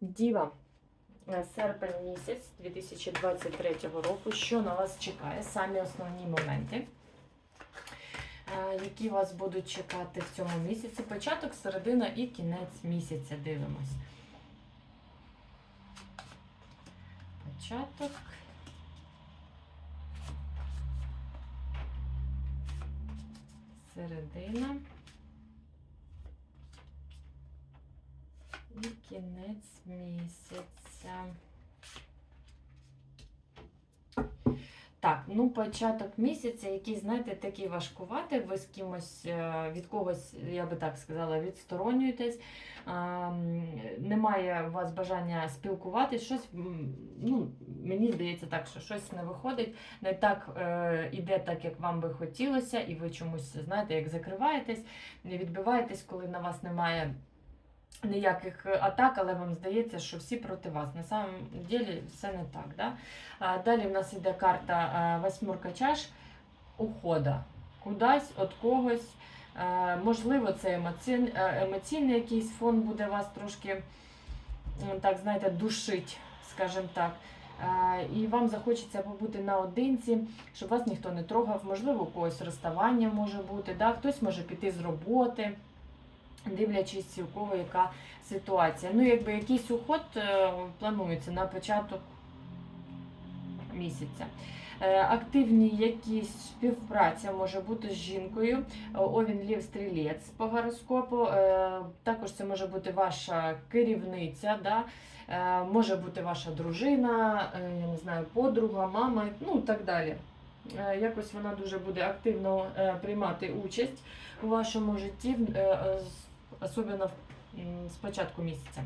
Діва, е, серпень місяць 2023 року. Що на вас чекає? Самі основні моменти, е, які вас будуть чекати в цьому місяці. Початок, середина і кінець місяця. Дивимось. Початок. Середина. І кінець місяця. Так, ну початок місяця, який, знаєте, такий важкуватий, ви з кимось е, від когось, я би так сказала, відсторонюєтесь, а, немає у вас бажання спілкуватись, щось, ну, мені здається так, що щось не виходить, не так е, іде так, як вам би хотілося, і ви чомусь, знаєте, як закриваєтесь, не відбиваєтесь, коли на вас немає ніяких атак, але вам здається, що всі проти вас. На самом деле все не так. Да? А, Далі в нас йде карта а, восьмерка чаш ухода. Кудись від когось. А, Можливо, це емоційний, емоційний якийсь фон буде вас трошки, так знаєте, душить, скажімо так. А, І вам захочеться побути наодинці, щоб вас ніхто не трогав. Можливо, у когось розставання може бути, да? хтось може піти з роботи дивлячись, у кого яка ситуація. Ну, якби якийсь уход е, планується на початок місяця. Е, Активні якісь співпраця може бути з жінкою. Е, Овін Лів Стрілець по гороскопу. Також це може бути ваша керівниця, да? Може бути ваша дружина, я не знаю, подруга, мама, ну і так далі. Якось вона дуже буде активно приймати участь у вашому житті, особливо з початку місяця.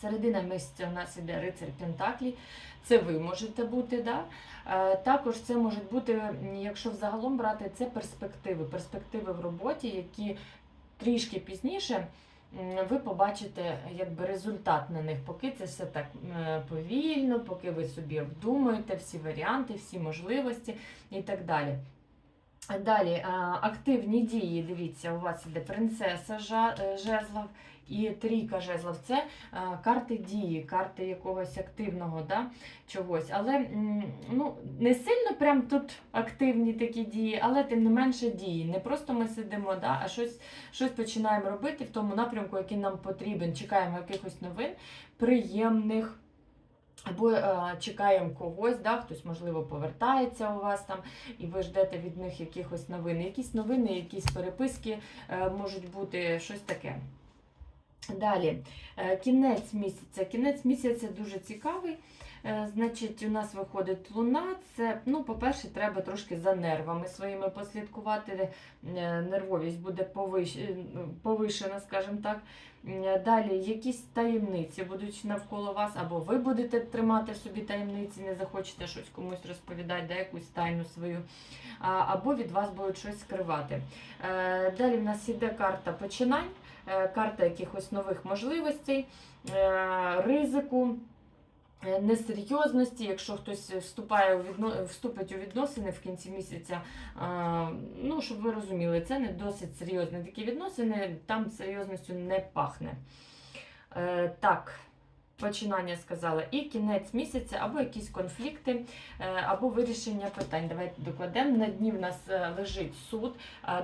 Середина місяця у нас іде рицар Пентаклі. Це ви можете бути. Да? Е, Також це можуть бути, якщо взагалом брати, це перспективи. Перспективи в роботі, які трішки пізніше ви побачите якби, результат на них, поки це все так повільно, поки ви собі обдумуєте всі варіанти, всі можливості і так далі. Далі е, активні дії. Дивіться, у вас іде принцеса е, жезлов і трійка жезлов. Це е, карти дії, карти якогось активного да, чогось. Але ну, не сильно прям тут активні такі дії, але тим не менше дії. Не просто ми сидимо, да, а щось, щось починаємо робити в тому напрямку, який нам потрібен. Чекаємо якихось новин, приємних. Або е, чекаємо когось, да, хтось, можливо, повертається у вас там, і ви ждете від них якихось новин. Якісь новини, якісь переписки е, можуть бути щось таке. Далі, е, кінець місяця. Кінець місяця дуже цікавий. Е, Значить, у нас виходить луна. Це, ну, по-перше, треба трошки за нервами своїми послідкувати. Е, Нервовість буде е, повишена, скажімо так. Далі якісь таємниці будуть навколо вас, або ви будете тримати собі таємниці, не захочете щось комусь розповідати, да, якусь тайну свою, або від вас будуть щось скривати. Далі в нас іде карта починань, карта якихось нових можливостей, ризику. Е, Несерйозності, якщо хтось вступає у відно... вступить у відносини в кінці місяця, а, ну щоб ви розуміли, це не досить серйозні такі відносини, там серйозністю не пахне. Е, так, починання сказала, і кінець місяця, або якісь конфлікти, е, або вирішення питань. Давайте докладемо. На дні в нас е, лежить суд.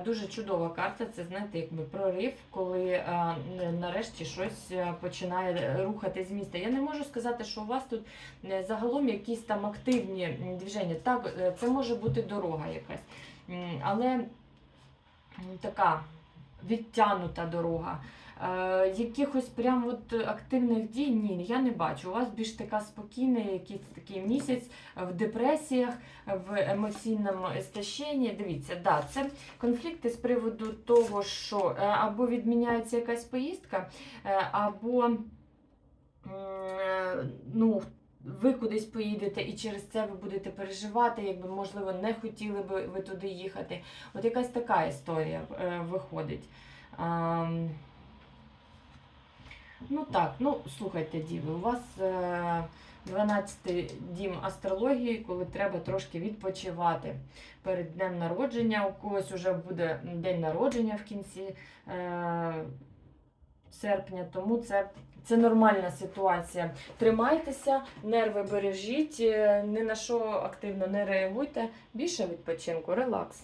Дуже чудова карта. Це знаєте, якби прорив, коли е, нарешті щось починає рухати з міста. Я не можу сказати, що у вас тут загалом якісь там активні движення. Так, це може бути дорога якась, але така відтянута дорога. Е, якихось прям от активних дій ні, я не бачу. У вас більш така спокійний, якийсь такий місяць в депресіях, в емоційному істощенні. Dивіться, да, це конфлікти з приводу того, що е, або відміняється якась поїздка, е, або е, ну, ви кудись поїдете і через це ви будете переживати, якби можливо не хотіли би ви туди їхати. От якась така історія е, виходить. Ам, Ну так, ну слухайте, діви, у вас е, 12 дім астрології, коли треба трошки відпочивати перед днем народження. У когось вже буде день народження в кінці е, серпня, тому це Це нормальна ситуація. Тримайтеся, нерви бережіть, е, ні на що активно не реагуйте. Більше відпочинку, релакс.